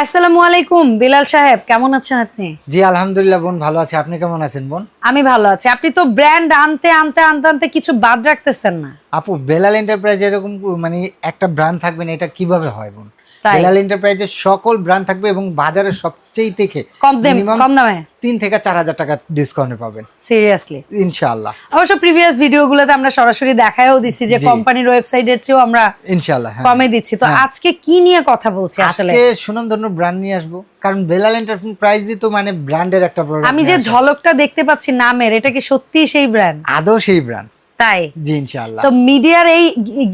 আসসালামু আলাইকুম বিলাল সাহেব কেমন আছেন আপনি? জি আলহামদুলিল্লাহ বোন ভালো আছে। আপনি কেমন আছেন বোন? আমি ভালো আছি। আপনি তো ব্র্যান্ড আনতে আনতে আনতে আনতে কিছু বাদ রাখতেছেন না। আপু বেলাল এন্টারপ্রাইজ এরকম মানে একটা ব্র্যান্ড থাকবে না এটা কীভাবে হয় বোন? বেলাল এন্টারপ্রাইজের সকল ব্র্যান্ড থাকবে এবং বাজারে সবচেয়ে থেকে কম দামে কম দামে? তিন থেকে চার হাজার টাকা ডিসকাউন্টে পাবেন। সিরিয়াসলি ইনশাআল্লাহ। অবশ্য প্রিভিয়াস ভিডিওগুলোতে আমরা সরাসরি দেখায়ও দিচ্ছি যে। কোম্পানির ওয়েবসাইটের চেয়েও আমরা ইনশাআল্লাহ হ্যাঁ। কমে দিচ্ছি। তো হ্যাঁ। আজকে কি নিয়ে কথা বলছি আসলে? আজকে সুনামধন্য ব্র্যান্ড নিয়ে আসব কারণ বেলাল এন্টারপ্রাইজই তো মানে ব্র্যান্ডের একটা প্রোডাক্ট আমি যে ঝলকটা দেখতে পাচ্ছি নামের এটা কি সত্যি সেই ব্র্যান্ড আদৌ সেই ব্র্যান্ড তাই? জি ইনশাআল্লাহ। তো মিডিয়ার এই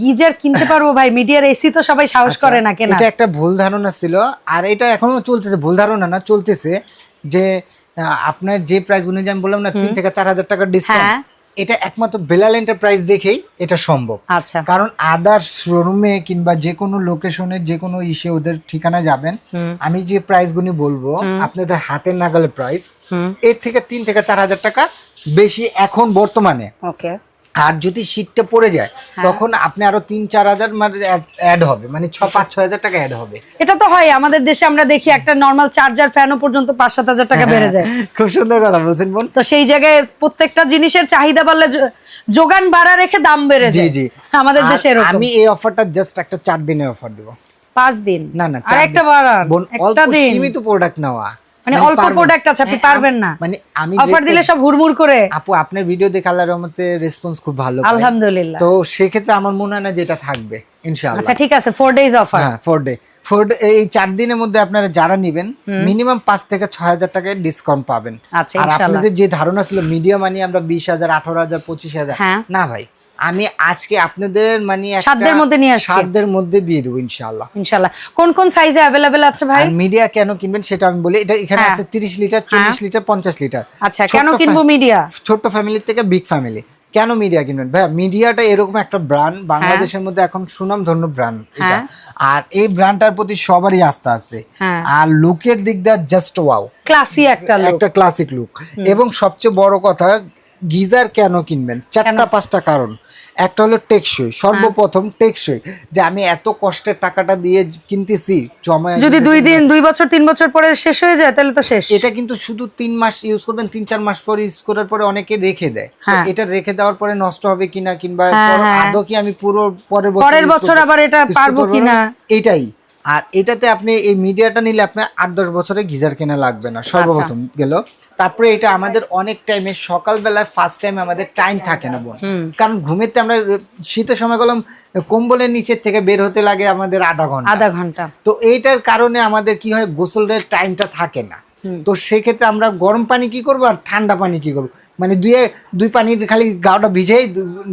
গিজার কিনতে পারব ভাই মিডিয়ার এসি তো সবাই সাহস করে না কেনা আচ্ছা, এটা একটা ভুল ধারণা ছিল আর এটা এখনও চলতেছে ভুল ধারণা না চলতেছে যে আপনার যে প্রাইস অনুযায়ী আমি বললাম না তিন থেকে চার হাজার টাকার ডিসকাউন্ট হ্যাঁ। এটা একমাত্র বেলাল এন্টারপ্রাইজ দেখেই এটা সম্ভব। আচ্ছা। কারণ আদার শোরুমে কিংবা যে কোনো লোকেশনে যে কোনো ইসে ওদের ঠিকানা যাবেন আমি যে প্রাইস গুনি বলব আপনাদের হাতের নাগালে প্রাইস এর থেকে তিন থেকে চার হাজার টাকা বেশি এখন বর্তমানে। ওকে আর যদি শীতটা পড়ে যায় হ্যাঁ। তখন আপনি আরও তিন চার হাজার মানে অ্যাড হবে। মানে ছ পাঁচ ছয় হাজার টাকা অ্যাড হবে। এটা তো হয় আমাদের দেশে আমরা দেখি একটা নর্মাল চার্জার ফ্যানও পর্যন্ত পাঁচ সাত হাজার টাকা বেড়ে যায়। খুব সুন্দর কথা বলছেন বোন। তো সেই জায়গায় প্রত্যেকটা জিনিসের চাহিদা বাড়লে যোগান বাড়া রেখে দাম বেড়ে যায়। জি। জি আমাদের দেশে এরকম। আমি এই অফারটা জাস্ট একটা চার দিনের অফার দেবো। পাঁচ দিন? না না আর একটা। বাড়ান একটা দিন। সীমিত প্রোডাক্ট নেওয়া। মানে অল্প প্রোডাক্ট আছে আপনি হ্যাঁ, পারবেন না। মানে আমি অফার দিলে সব হুড়মুড় করে। আপু আপনার ভিডিও দেখে আল্লাহর রহমতে রেসপন্স খুব ভালো আলহামদুলিল্লাহ। তো সেক্ষেত্রে আমার মনে হয় না যেটা থাকবে ইনশাআল্লাহ। আচ্ছা ঠিক আছে ফোর ডেজ অফার হ্যাঁ ফোর ডে ফোর ডে এই চার দিনের মধ্যে আপনারা যারা নেবেন মিনিমাম পাঁচ থেকে ছয় হাজার টাকায় ডিসকাউন্ট পাবেন। আচ্ছা, আর আপনাদের যে ধারণা ছিল মিডিয়া মানি আমরা বিশ হাজার আঠারো হাজার পঁচিশ হাজার হ্যাঁ। না ভাই আমি আজকে আপনাদের মানে সাধ্যের মধ্যে নিয়ে আসছি। সাধ্যের মধ্যে দিয়ে দেবো ইনশাআল্লাহ। ইনশাল্লাহ কোন কোন সাইজে অ্যাভেলেবেল আছে ভাই? আর মিডিয়া কেন কিনবেন সেটা আমি বলি। এটা এখানে হ্যাঁ। আছে তিরিশ লিটার চল্লিশ লিটার পঞ্চাশ লিটার। আচ্ছা কেন কিনবো মিডিয়া ছোট্ট ফ্যামিলি থেকে বিগ ফ্যামিলি কেন মিডিয়া কিনবেন? ভাইয়া মিডিয়াটা এরকম একটা ব্র্যান্ড বাংলাদেশের মধ্যে এখন সুনাম ধন্য ব্র্যান্ড এটা। হ্যাঁ। আর এই ব্র্যান্ডটার প্রতি সবারই আস্থা আছে। হ্যাঁ। আর লুকের দিক দিয়ে জাস্ট ওয়াও ক্লাসি একটা লোক একটা ক্লাসিক লুক এবং সবচেয়ে বড় কথা গিজার কেন কিনবেন? চারটা পাঁচটা কারণ। একটা হলো টেকসই সর্বপ্রথম টেকসই যে আমি এত কষ্টের টাকাটা দিয়ে কিনতেছি জমা যদি দুই দিন দুই বছর তিন বছর পরে শেষ হয়ে যায় তাহলে তো শেষ। এটা কিন্তু শুধু তিন মাস ইউজ করবেন তিন চার মাস পর ইউজ করার পরে অনেকে রেখে দেয়। হ্যাঁ। এটা রেখে দেওয়ার পরে নষ্ট হবে কিনা কিংবা হ্যাঁ, হ্যাঁ। আদৌ কি আমি পুরো পরের বছর পরের বছর আবার এটা পারব কিনা? এটাই। আর এটাতে আপনি এই মিডিয়াটা নিলে আপনার আট দশ বছরে গিজার কেনা লাগবে না সর্বপ্রথম আচ্ছা। গেল। তারপরে এটা আমাদের অনেক টাইমে সকালবেলায় ফার্স্ট টাইম আমাদের টাইম থাকে না বোন কারণ ঘুমেতে আমরা শীতের সময় গেলাম কম্বলের নিচের থেকে বের হতে লাগে আমাদের আধা ঘণ্টা। আধা ঘণ্টা। তো এইটার কারণে আমাদের কি হয় গোসলের টাইমটা থাকে না। তো সেক্ষেত্রে আমরা গরম পানি কি করব আর ঠান্ডা পানি কি করব? মানে দুই দুই পানির খালি গাওটা ভিজেই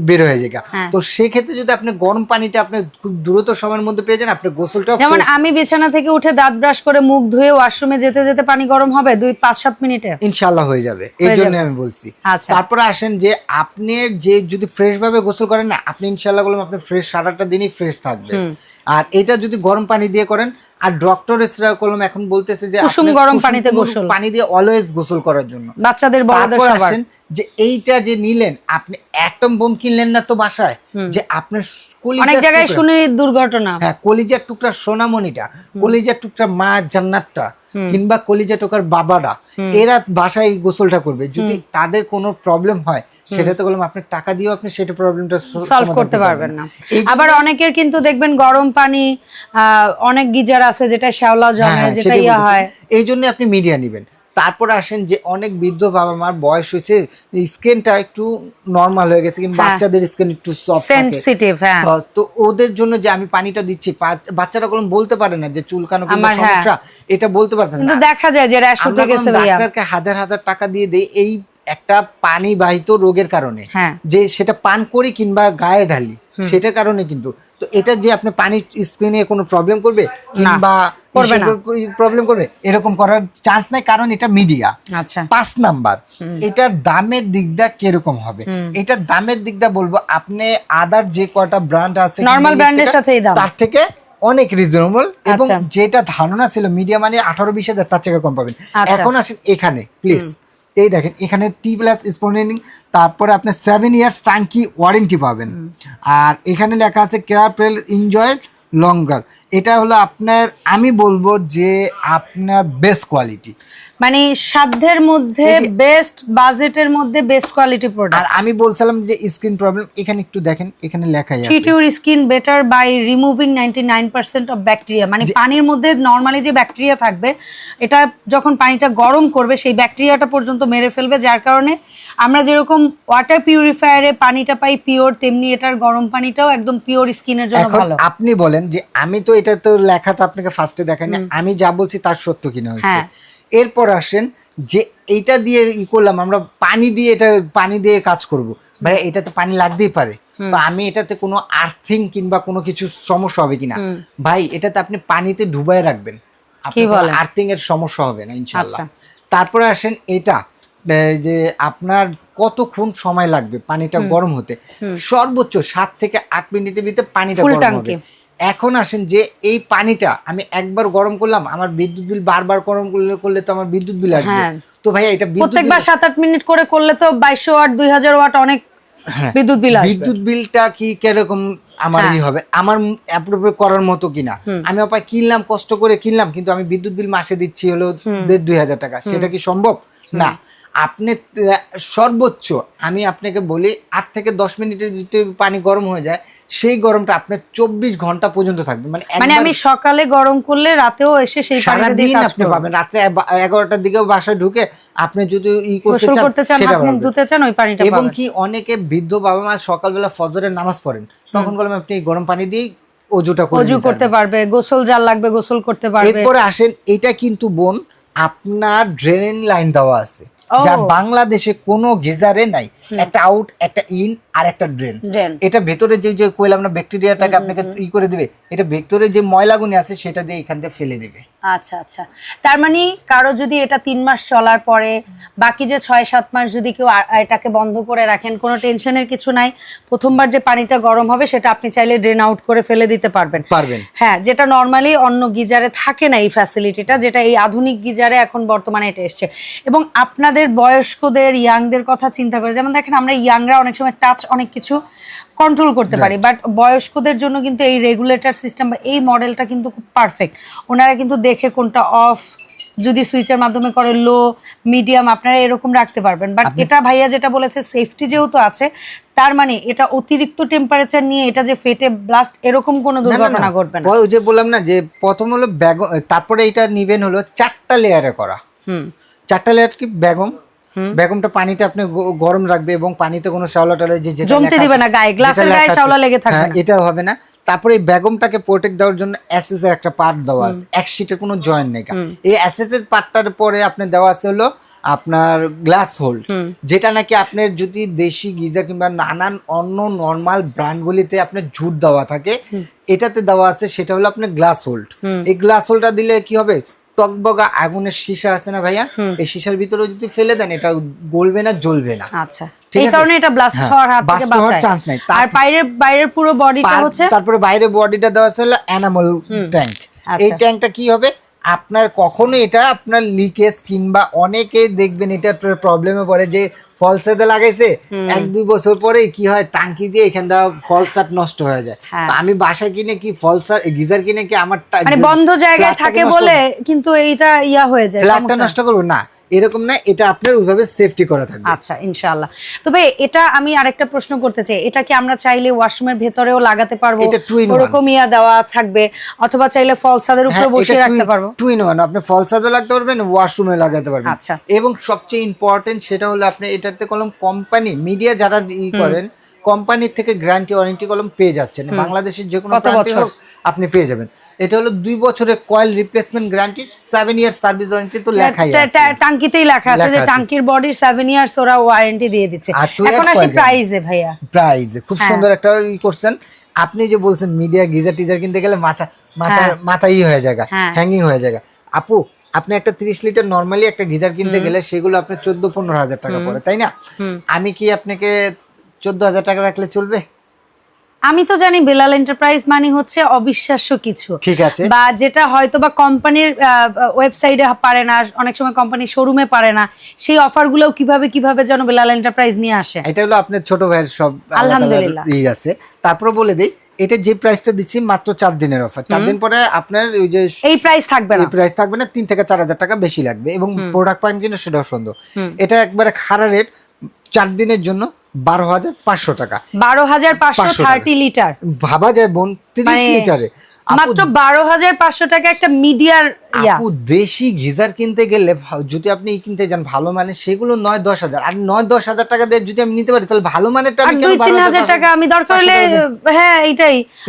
বের হয়ে যায়। হ্যাঁ। তো সেক্ষেত্রে যদি আপনি গরম পানিটা আপনি খুব দ্রুত সময়ের মধ্যে পেয়ে যান আপনি গোসলটা যেমন আমি বিছানা থেকে উঠে দাঁত ব্রাশ করে মুখ ধুয়ে ওয়াশরুমে যেতে যেতে পানি গরম হবে দুই পাঁচ সাত মিনিটে। ইনশাল্লাহ হয়ে যাবে। এই জন্য আমি বলছি। আচ্ছা। তারপরে আসেন যে আপনি যে যদি ফ্রেশ ভাবে গোসল করেন না আপনি ইনশাল্লাহ বললাম আপনি ফ্রেশ সারাটা দিনই ফ্রেশ থাকবে। আর এটা যদি গরম পানি দিয়ে করেন আর ডক্টর এসরা করলাম এখন বলতেছে যে কুসুম গরম পানিতে গোসল। পানি দিয়ে অলওয়েজ গোসল করার জন্য। বাচ্চাদের বড়দের সবার। আসেন যে এইটা যে নিলেন আপনি একদম বোম কিনলেন না তো বাসায় যে আপনার অনেক জায়গায় শুনি দুর্ঘটনা। হ্যাঁ কলিজার টুকরা সোনামণিটা কলিজার টুকরা মা জান্নাতটা কিংবা কলিজা টুকার বাবারা এরা বাসায় গোসলটা করবে। যদি তাদের কোনো প্রবলেম হয় সেটা তো বললাম আপনি টাকা দিয়েও আপনি সেটা প্রবলেমটা সলভ করতে পারবেন না। আবার অনেকের কিন্তু দেখবেন গরম পানি আহ, অনেক গিজার আছে যেটা শ্যাওলা জমে হ্যাঁ, যেটা সেটাই ইয়া হয়। এই জন্য আপনি মিডিয়া নেবেন। তারপর আসেন যে অনেক বৃদ্ধ বাবা মার বয়স হয়েছে স্কিনটা একটু নর্মাল হয়ে গেছে কিন্তু হ্যাঁ। বাচ্চাদের স্কিন একটু সফট সেনসিটিভ হ্যাঁ তো ওদের জন্য যে আমি পানিটা দিচ্ছি বাচ্চারা কোনো বলতে পারে না যে চুলকানো আমার, হ্যাঁ। সমস্যা এটা বলতে কিন্তু না দেখা যায় যে র্যাশ উঠে গেছে কোনো ডাক্তারকে হাজার হাজার টাকা দিয়ে দেই এই একটা পানি বাহিত রোগের কারণে হ্যাঁ। যে সেটা পান করি কিংবা গায়ে ঢালি সেটার কারণে কিন্তু। তো এটা যে আপনি পানি স্কিনে কোনো প্রবলেম করবে কিংবা প্রবলেম করবে এরকম করার চান্স নাই কারণ এটা মিডিয়া আচ্ছা। পাঁচ নাম্বার এটার দামের দিকটা কীরকম হবে? এটা দামের দিকটা বলব আপনি আদার যে কটা ব্র্যান্ড আছে থেকে- সাথেই দাম। তার থেকে অনেক রিজনেবল এবং আচ্ছা। যেটা ধারণা ছিল মিডিয়া মানে আঠারো বিশ হাজার তার থেকে কম পাবেন। আচ্ছা। এখন আসেন এখানে প্লিজ এই দেখেন এখানে টি প্লাস স্পন্ডিং তারপরে আপনি সেভেন ইয়ার্স ট্যাঙ্কি ওয়ারেন্টি পাবেন। আর এখানে লেখা আছে কেয়ার প্রেল এনজয় লঙ্গার এটা হলো আপনার আমি বলব যে আপনার বেস্ট কোয়ালিটি মানে সাধ্যের মধ্যে বেস্ট বাজেটের মধ্যে বেস্ট কোয়ালিটি প্রোডাক্ট আর আমি বলছিলাম যে স্ক্রিন প্রবলেম এখানে একটু দেখেন এখানে লেখাই ট্রিট আছে your skin better by removing ninety nine percent of bacteria মানে পানির মধ্যে নরমালি যে ব্যাকটেরিয়া থাকবে এটা যখন পানিটা গরম করবে সেই ব্যাকটেরিয়াটা পর্যন্ত মেরে ফেলবে যার কারণে আমরা যেরকম ওয়াটার পিউরিফায়ারে পানিটা পাই পিওর তেমনি এটার গরম পানিটাও একদম পিওর স্কিনের জন্য ভালো। আপনি বলেন যে আমি তো এটা তো লেখা তো আপনাকে ফার্স্টে দেখাইনি আমি যা বলছি তার সত্য কিনা হয়েছে? হ্যাঁ। এরপর আসেন যে এইটা দিয়ে ই করলাম আমরা পানি দিয়ে এটা পানি দিয়ে কাজ করব। ভাই এটাতে পানি লাগতেই পারে। তো আমি এটাতে কোনো আর্থিং কিংবা কোনো কিছু সমস্যা হবে কিনা? ভাই এটাতে আপনি পানিতে ডুবাই রাখবেন? আর্থিং এর সমস্যা হবে না ইনশাআল্লাহ। আচ্ছা। তারপরে আসেন এটা যে আপনার কতক্ষণ সময় লাগবে পানিটা গরম হতে? সর্বোচ্চ সাত থেকে আট মিনিটের ভিতরে পানিটা গরম হবে। এখন আসেন যে এই পানিটা আমি একবার গরম করলাম আমার বিদ্যুৎ বিল বারবার গরম করলে করলে তো আমার বিদ্যুৎ বিল আসবে। হ্যাঁ। তো ভাইয়া এটা প্রত্যেকবার সাত আট মিনিট করে করলে তো বাইশশো ওয়াট দুই হাজার ওয়াট অনেক হ্যাঁ। বিদ্যুৎ বিল বিদ্যুৎ বিলটা কি কীরকম আমার হ্যাঁ। ই হবে? আমার অ্যাপ্রোপ্রিয়েট করার মতো কিনা। আমি আপা কিনলাম কষ্ট করে কিনলাম কিন্তু আমি বিদ্যুৎ বিল মাসে দিচ্ছি হলো দেড় দুই হাজার টাকা। সেটা কি সম্ভব? না। আপনি সর্বোচ্চ আমি আপনাকে বলি আট থেকে দশ মিনিটের যদি পানি গরম হয়ে যায় সেই গরমটা আপনার চব্বিশ ঘণ্টা পর্যন্ত থাকবে। মানে মানে আমি সকালে গরম করলে রাতেও এসে সেই সারাদিন আপনি পাবেন। এবা- এগারোটার দিকেও বাসায় ঢুকে আপনি যদি ই করতে চান। ধুতে চান ওই পানিটা এবং কি অনেকে বৃদ্ধ বাবা মা সকালবেলা ফজরের নামাজ পড়েন তখন বললাম আপনি গরম পানি দিয়ে অজুটা অজু করতে পারবে গোসল জাল লাগবে গোসল করতে পারবে। এরপরে আসেন এটা কিন্তু বোন আপনার ড্রেন লাইন দেওয়া আছে। যা বাংলাদেশে কোনো গেজারে নাই। একটা আউট একটা ইন আর একটা ড্রেন এটা ভেতরে যে যে কইলাম না ব্যাকটেরিয়াটাকে আপনাকে ই করে দিবে এটা ভেতরে যে ময়লাগুনি আছে সেটা দিয়ে এখান থেকে ফেলে দিবে। আচ্ছা আচ্ছা। তার মানে কারও যদি এটা তিন মাস চলার পরে বাকি যে ছয় সাত মাস যদি কেউ এটাকে বন্ধ করে রাখেন কোনো টেনশনের কিছু নাই। প্রথমবার যে পানিটা গরম হবে সেটা আপনি চাইলে ড্রেন আউট করে ফেলে দিতে পারবেন। পারবেন। হ্যাঁ যেটা নর্মালি অন্য গিজারে থাকে না এই ফ্যাসিলিটিটা যেটা এই আধুনিক গিজারে এখন বর্তমানে এটা এসছে। এবং আপনাদের বয়স্কদের ইয়াংদের কথা চিন্তা করে যেমন দেখেন আমরা ইয়াংরা অনেক সময় টাচ অনেক কিছু কন্ট্রোল করতে পারি বাট বয়স্কদের জন্য কিন্তু এই রেগুলেটর সিস্টেম বা এই মডেলটা কিন্তু খুব পারফেক্ট ওনারা কিন্তু দেখে কোনটা অফ যদি সুইচের মাধ্যমে করে লো মিডিয়াম আপনারা এরকম রাখতে পারবেন। বাট এটা ভাইয়া যেটা বলেছে সেফটি যেহেতু আছে তার মানে এটা অতিরিক্ত টেম্পারেচার নিয়ে এটা যে ফেটে ব্লাস্ট এরকম কোনো দুর্ঘটনা। ঘটবে না। ওই যে বললাম না যে প্রথম হলো বেগম তারপরে এটা নিবেন হলো চারটা লেয়ারে করা। হুম। চারটা লেয়ার কি? বেগম বেগমটা পানিতে আপনি গরম রাখবে এবং পানিতে কোনো শ্যাওলা টাওলা যে যেটা জমতে দিবে না গায়ে, গ্লাসের গায়ে শ্যাওলা লেগে থাকবে হ্যাঁ। এটা হবে না। তারপরে এই বেগমটাকে প্রোটেক্ট দেওয়ার জন্য অ্যাসেস এর একটা পার্ট দেওয়া আছে। এক শিটের কোনো জয়েন্ট নেই এই অ্যাসেস এর পার্টটার পরে আপনি দেওয়া আছে হলো আপনার গ্লাস হোল্ড যেটা নাকি আপনার যদি দেশি গিজার কিংবা নানান অন্য নর্মাল ব্র্যান্ডগুলিতে আপনার ঝুট দেওয়া থাকে এটাতে দেওয়া আছে সেটা হলো আপনার গ্লাস হোল্ড এই গ্লাস হোল্ডটা দিলে কি হবে? টকবগা আগুনের সীসা আছে না ভাইয়া? এই সীসার ভিতরে যদি ফেলে দেন এটা গলবে না জ্বলবে না। আচ্ছা। এই কারণে এটা ব্লাস্ট হ্যাঁ, হওয়ার হাত থেকে হওয়ার বাঁচায়। নাই। আর তার- বাইরের বাইরের পুরো বডিটা পার- হচ্ছে? তারপরে বাইরে বডিটা দেওয়া আছে হলো অ্যানামল ট্যাঙ্ক আচ্ছা। এই ট্যাঙ্কটা কি হবে? আপনার কখনো এটা আপনার লিকেজ কিংবা অনেকে দেখবেন এটা প্রবলেমে পড়ে যে ফলসাতে লাগাইছে এক দুই বছর পরে কি হয় টাঙ্কি দিয়ে এখানটা ফলসাট নষ্ট হয়ে যায়। হ্যাঁ। তো আমি বাসা কিনে কি ফলসার গিজার কিনে কি আমার মানে বন্ধ জায়গায় থাকে বলে কিন্তু এইটা ইয়া হয়ে যায় ফ্ল্যাটটা নষ্ট করব? না। এরকম না এটা আপনার ওইভাবে সেফটি করা থাকবে। আচ্ছা ইনশাআল্লাহ। তবে এটা আমি আরেকটা প্রশ্ন করতে চাই। এটা কি আমরা চাইলে ওয়াশরুমের ভেতরেও লাগাতে পারব? এটা in one. ওরকম ইয়া দেওয়া থাকবে অথবা চাইলে ফলসাদের উপরে বসিয়ে রাখতে পারব? টু ইন ওয়ান আপনি ফলসাতে লাগতে পারবেন ওয়াশরুমে লাগাতে পারবেন। আচ্ছা। এবং সবচেয়ে ইম্পর্টেন্ট সেটা হলো আপনি এটাতে কলম কোম্পানি মিডিয়া যারা ই করেন কোম্পানির থেকে গ্যারান্টি ওয়ারেন্টি কলম পেয়ে যাচ্ছেন। বাংলাদেশের যে কোনো প্রান্তে হোক আপনি পেয়ে যাবেন। এটা হলো দুই বছরের coil replacement guarantee seven year service warranty তো লেখাই আছে। টাঙ্কিতেই লেখা আছে যে টাঙ্কির বডির সেভেন ইয়ার্স ওরা ওয়ারেন্টি দিয়ে দিচ্ছে। এখন আসি প্রাইজে ভাইয়া। প্রাইজ খুব হ্যাঁ। সুন্দর একটা ই করছেন। আপনি যে বলছেন মিডিয়া গিজার টিজার কিনতে গেলে মাথা মাথা হ্যাঁ। মাথা ই হয়ে যায় হ্যাঁ। হ্যাঙ্গিং হয়ে যায় আপু আপনি একটা তিরিশ লিটার নর্মালি একটা গিজার কিনতে গেলে সেগুলো আপনার চোদ্দ পনেরো হাজার টাকা পড়ে তাই না? আমি কি আপনাকে চোদ্দ হাজার টাকা রাখলে চলবে? আমি তো জানি বেলাল এন্টারপ্রাইজ মানে হচ্ছে অবিশ্বাস্য কিছু। ঠিক আছে। বা যেটা হয়তো বা কোম্পানির ওয়েবসাইটে পারে না অনেক সময় কোম্পানির শোরুমে পারে না সেই অফারগুলো কীভাবে কীভাবে যেন বেলাল এন্টারপ্রাইজ নিয়ে আসে? এটা হলো আপনার ছোট ভাইয়ের সব আলহামদুলিল্লাহ। ই আছে। তারপর বলে দেই এটা যে প্রাইসটা দিচ্ছি মাত্র চার দিনের অফার চার দিন পরে আপনার ওই যে এই প্রাইস থাকবে না। এই প্রাইস থাকবে না তিন থেকে চার হাজার টাকা বেশি লাগবে। এবং প্রোডাক্ট পাইন কিন্তু সেটাও সুন্দর। এটা একবারে খারা রেট চার দিনের জন্য বারো হাজার পাঁচশো টাকা। বারো হাজার পাঁচশো 500 থার্টি লিটার ভাবা যায় বোন তিরিশ মানে লিটারে। মাত্র বারো হাজার পাঁচশো টাকা একটা মিডিয়ার আপু দেশি গিজার কিনতে গেলে যদি আপনি কিনতে যান ভালো মানে সেগুলো নয় দশ হাজার। আর নয় দশ হাজার টাকা দিয়ে যদি আমি নিতে পারি তাহলে ভালো আমি কেন দুই তিন 12,000 হাজার টাকা আমি দরকার হলে হ্যাঁ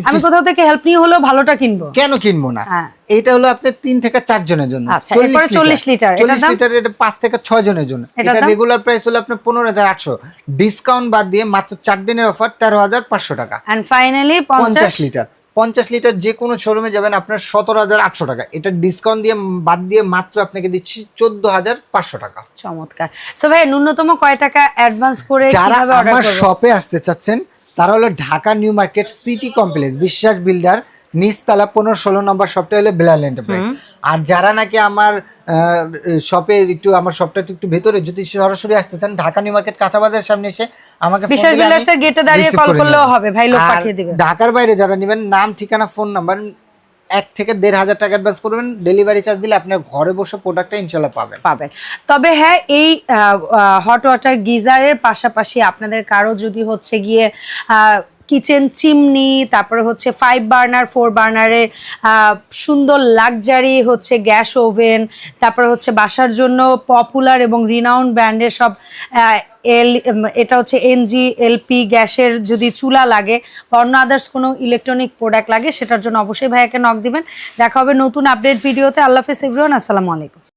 আমি কোথাও থেকে হেল্প নিয়ে হলেও ভালোটা কিনবো। কেন কিনবো না? হ্যাঁ। এটা হলো আপনার তিন থেকে চার জনের জন্য। আচ্ছা, 40 লিটার, এটার চল্লিশ দাম? লিটার এটা পাঁচ থেকে ছয় জনের জন্য। এটা রেগুলার প্রাইস হলো আপনার পনেরো হাজার আটশো। ডিসকাউন্ট বাদ দিয়ে মাত্র চার দিনের অফার তেরো হাজার পাঁচশো টাকা। এন্ড ফাইনালি পঞ্চাশ পঞ্চাশ লিটার। পঞ্চাশ লিটার যে কোনো শোরুমে যাবেন আপনার সতেরো হাজার আটশো টাকা। এটা ডিসকাউন্ট দিয়ে বাদ দিয়ে মাত্র আপনাকে দিচ্ছি চোদ্দ হাজার পাঁচশো টাকা। চমৎকার। সো ভাই ন্যূনতম কয় টাকা অ্যাডভান্স করে যারা আমার শপে আসতে চাচ্ছেন তারা হলো Dhaka new market city complex Biswas builder নিচতলা পনেরো ষোলো নম্বর শপটা হলো বেলাল এন্টারপ্রাইজ আর যারা নাকি আমার শপে একটু আমার শপটা একটু ভেতরে যদি সরাসরি আসতে চান ঢাকা নিউ মার্কেট কাঁচা বাজারের সামনে এসে আমাকে বিশ্বাস বিল্ডার্সের গেটে দাঁড়িয়ে কল করলেও হবে, ভাই লোক পাঠিয়ে দিবে। ঢাকার বাইরে যারা নেবেন নাম ঠিকানা ফোন নাম্বার এক থেকে দেড় হাজার টাকা অ্যাডভান্স করবেন। ডেলিভারি চার্জ দিলে আপনার ঘরে বসে প্রোডাক্টটা ইনশাল্লাহ পাবেন। পাবেন। তবে হ্যাঁ এই হট ওয়াটার গিজারের পাশাপাশি আপনাদের কারও যদি হচ্ছে গিয়ে কিচেন চিমনি, তারপরে হচ্ছে ফাইভ বার্নার ফোর বার্নারের সুন্দর লাক্সারি হচ্ছে গ্যাস ওভেন, তারপরে হচ্ছে বাসার জন্য পপুলার এবং রিনাউন্ড ব্র্যান্ডের সব এল এটা হচ্ছে এনজি এলপি গ্যাসের যদি চুলা লাগে বা অন্য আদার্স কোনো ইলেকট্রনিক প্রোডাক্ট লাগে, সেটার জন্য অবশ্যই ভাইয়াকে নক দিবেন। দেখা হবে নতুন আপডেট ভিডিওতে আল্লাহ হাফেজ এভরিওয়ান আসসালামু আলাইকুম।